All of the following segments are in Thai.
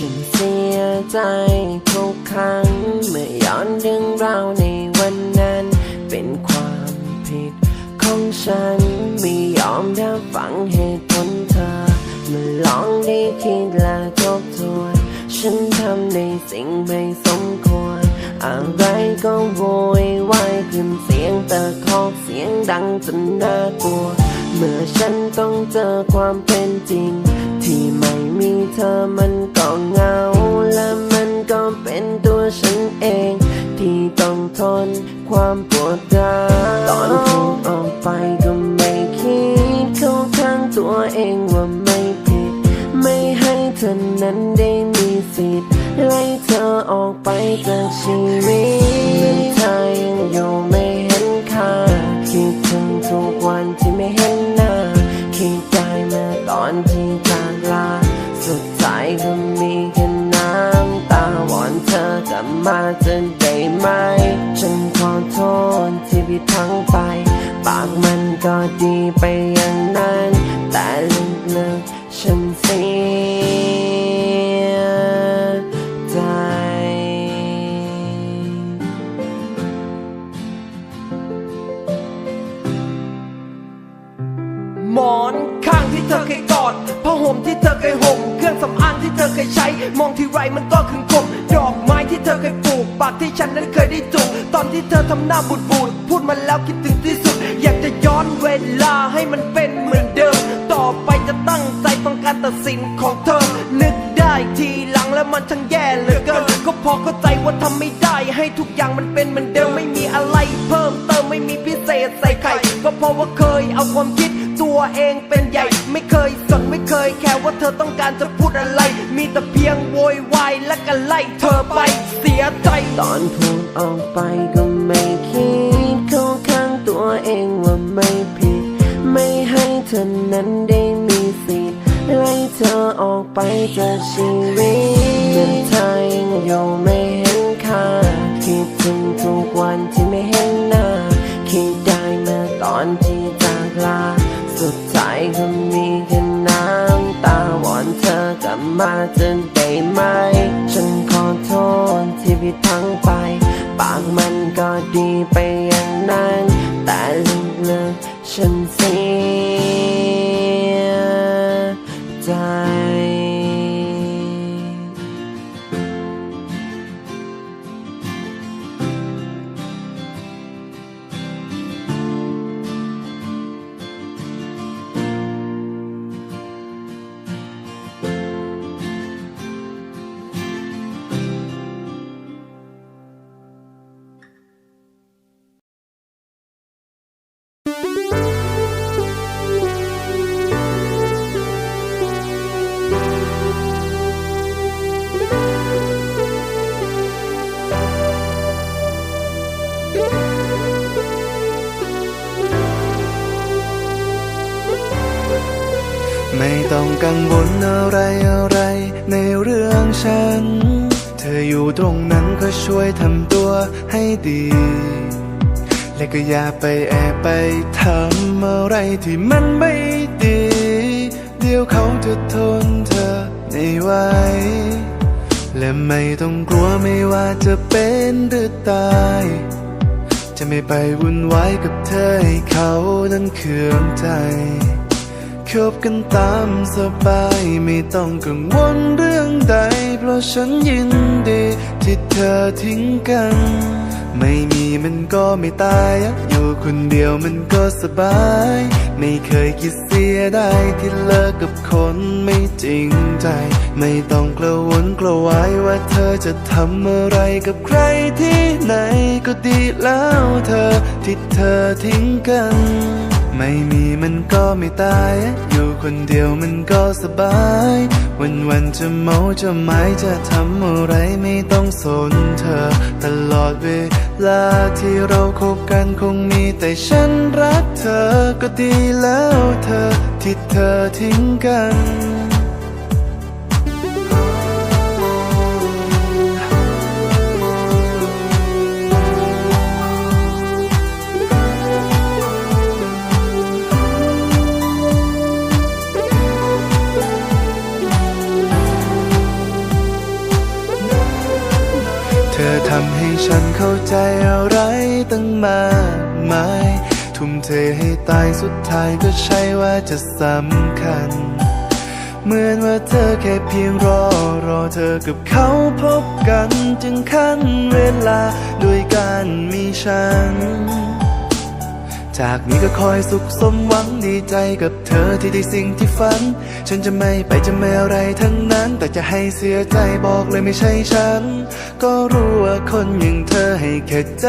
ฉันเสียใจทุกครั้ง เมื่อย้อนเรื่องราวในวันนั้น เป็นความผิดของฉัน ไม่ยอมรับฟังเหตุผลเธอมาลองได้คิดและทบทวน ฉันทำในสิ่งไม่สมควร อะไรก็โวยวายขึ้นเสียงตะคอกเสียงดังจนน่ากลัว เมื่อฉันต้องเจอความเป็นจริง ที่ไม่มีเธอมันก็เหงา และมันก็เป็นตัวฉันเอง ที่ต้องทนความปวดร้าวตอนพูดออกไปก็ไม่คิดเข้าข้างตัวเองว่าไม่ผิด ไม่ให้เธอนั้นได้มีสิทธิ์ไล่เธอออกไปจากชีวิต่อตอนที่จากลา สุดท้ายก็มีแค่น้ำตาวอนเธอกลับมาจะได้ไหม ฉันขอโทษที่พี่ทั้งไป ปากมันก็ดีไป เคยใช้ มองที่ไรมันก็ขึงคมดอกไม้ที่เธอเคยปลูกปากที่ฉันนั้นเคยได้จูบตอนที่เธอทำหน้าบูดบูดพูดมาแล้วคิดถึงที่สุด อยากจะย้อนเวลาให้มันเป็นเหมือนเดิม ต่อไปจะตั้งใจฟังการตัดสินของเธอ นึกได้ทีหลังแล้วมันช่างแย่เหลือเกินก็พอเข้าใจว่าทำไม่ได้ ให้ทุกอย่างมันเป็นเหมือนเดิมไม่มีอะไร เพิ่มเติมไม่มีพิเศษใส่ไข่ก็เพราะว่าเคยเอาความคิด ตัวเองเป็นใหญ่ ไม่เคยสนไม่เคยแค่ว่าเธอต้องการจะพูดอะไร มีแต่เพียงโวยวายและก็ไล่เธอไปเสียใจตอนพูดออกไปก็ไม่คิดเข้าข้างตัวเองว่าไม่ผิด ไม่ให้เธอนั้นได้มีสิทธิ์ไล่เธอออกไปจากชีวิตเมื่อเธอยังอยู่ไม่เห็นค่าคิดถึงทุกวันที่ไม่เห็นหน้าคิด ก็มีแค่น้ำตาวอนเธอกลับมาจะได้ไหม ฉันขอโทษที่พี่ทั้งไป ปากมันก็ดีไปอย่างนั้น แต่ลึกๆฉันเสีย ไม่ต้องกังวลอะไรอะไรในเรื่องฉัน เธออยู่ตรงนั้นก็ช่วยทำตัวให้ดี และก็อย่าไปแอบไปทำอะไรที่มันไม่ดี เดี๋ยวเขาจะทนเธอไม่ไหว และไม่ต้องกลัวไม่ว่าจะเป็นหรือตาย จะไม่ไปวุ่นวายกับเธอให้เขานั้นเคืองใจคบกันตามสบายไม่ต้องกังวลเรื่องใด เพราะฉันยินดีที่เธอทิ้งกัน ไม่มีมันก็ไม่ตาย อยู่คนเดียวมันก็สบาย ไม่เคยคิดเสียได้ที่เลิกกับคนไม่จริงใจ ไม่ต้องกระวนกระวายว่าเธอจะทำอะไรกับใครที่ไหนก็ดีแล้วเธอที่เธอทิ้งกัน ไม่มีมันก็ไม่ตาย อยู่คนเดียวมันก็สบาย วันวันๆจะเมาจะหมายจะทำอะไรไม่ต้องสนเธอ ตลอดเวลาที่เราคบกันคงมีแต่ฉันรักเธอก็ดีแล้วเธอที่เธอทิ้งกัน ธอทำให้ฉันเข้าใจอะไรตั้งมากมาย ทุ่มเทให้ตายสุดท้ายก็ใช่ว่าจะสำคัญ เหมือนว่าเธอแค่เพียงรอ รอเธอกับเขาพบกัน จึงขั้นเวลาด้วยการมีฉัน จากนี้ก็คอยสุขสมหวังดีใจกับเธอที่ได้สิ่งที่ฝัน ฉันจะไม่ไปจะไม่อะไรทั้งนั้น แต่จะให้เสียใจบอกเลยไม่ใช่ฉัน ก็รู้ว่าคนอย่างเธอให้แค่ใจ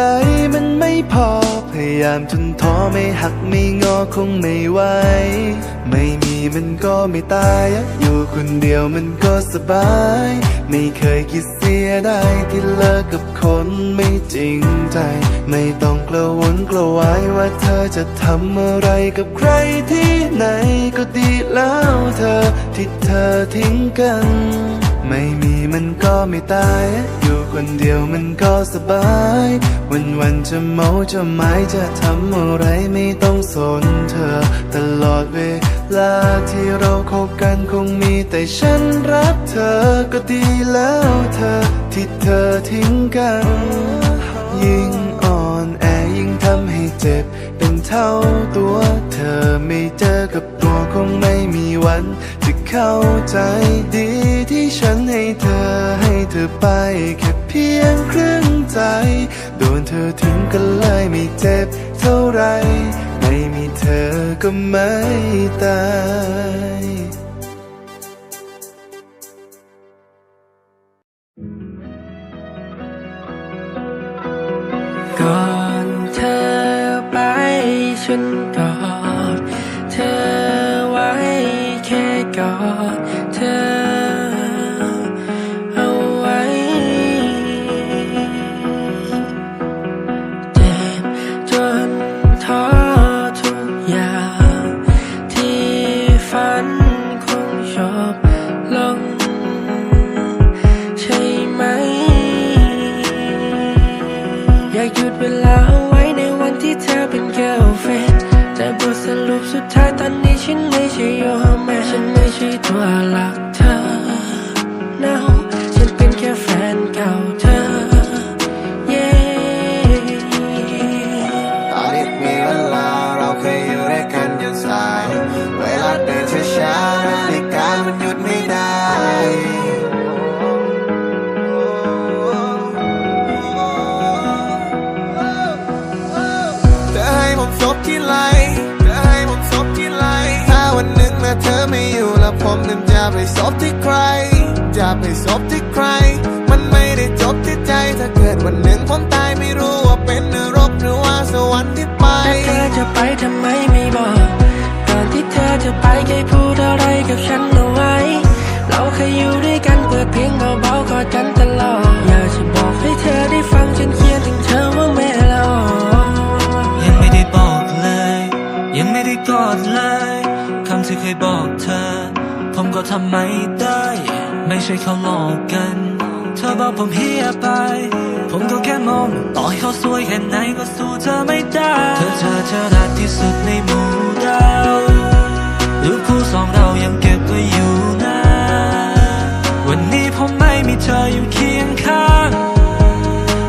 มันไม่พอ พยายามจนท้อไม่หักไม่งอคงไม่ไหว ไม่มีมันก็ไม่ตาย อยู่คนเดียวมันก็สบาย ไม่เคยคิดเสียได้ที่เลิกกับคนไม่จริงใจ ไม่ต้องกลัววนกลัววายว่าเธอจะทำอะไรกับใครที่ไหนก็ดีแล้วเธอที่เธอทิ้งกัน ไม่มีมันก็ไม่ตาย อยู่คนเดียวมันก็สบาย วันวันๆจะเมาจะหมายจะทำอะไรไม่ต้องสนเธอ ตลอดเวลาที่เราคบกันคงมีแต่ฉันรักเธอก็ดีแล้วเธอ ที่เธอทิ้งกัน ยิ่งอ่อนแอยิ่งทำให้เจ็บ เป็นเท่าตัวเธอไม่เจอกับ คงไม่มีวันจะเข้าใจดีที่ฉันให้เธอให้เธอไปแค่เพียงครึ่งใจ โดนเธอทิ้งกันเลยไม่เจ็บเท่าไร ไม่มีเธอก็ไม่ตาย ผมนั้นจะไปสบที่ใคร จะไปสบที่ใคร มันไม่ได้จบที่ใจ ถ้าเกิดวันหนึ่งผมตายไม่รู้ว่าเป็นนรกหรือว่าสวรรค์ที่ไปถ้าเธอจะไป ทำไม่ได้ ไม่ใช่เขาหลอกกัน เธอบอกผมเฮียไป ผมก็แค่มองต่อให้เขาสวยแค่ไหนก็สู้เธอไม่ได้ เธอเธอเธอรักที่สุดในหมู่ดาวรูปคู่สองเรายังเก็บไว้อยู่นะ วันนี้ผมไม่มีเธออยู่เคียงข้าง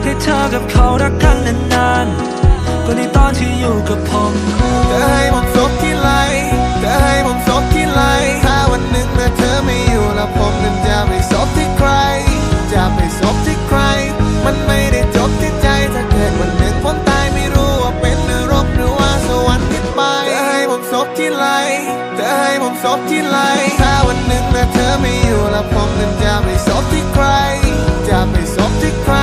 ให้เธอกับเขารักกันนานๆก็ในตอนที่อยู่กับผมเธอให้ผมซบที่ไหลเธอให้ผม ศพที่ไรถ้าวันหนึ่งเมื่อเธอไม่อยู่แล้วผมนั้นจะไปศพที่ใคร จะไปศพที่ใคร มันไม่ได้จบที่ใจถ้าเกิดวันหนึ่งผมตายไม่รู้ว่าเป็นนรกหรือว่าสวรรค์ที่ไปเธอให้ผมศพที่ไรเธอให้ผมศพที่ไรถ้าวันหนึ่งเมื่อเธอไม่อยู่แล้วผมนั้นจะไปศพที่ใคร จะไปศพที่ใคร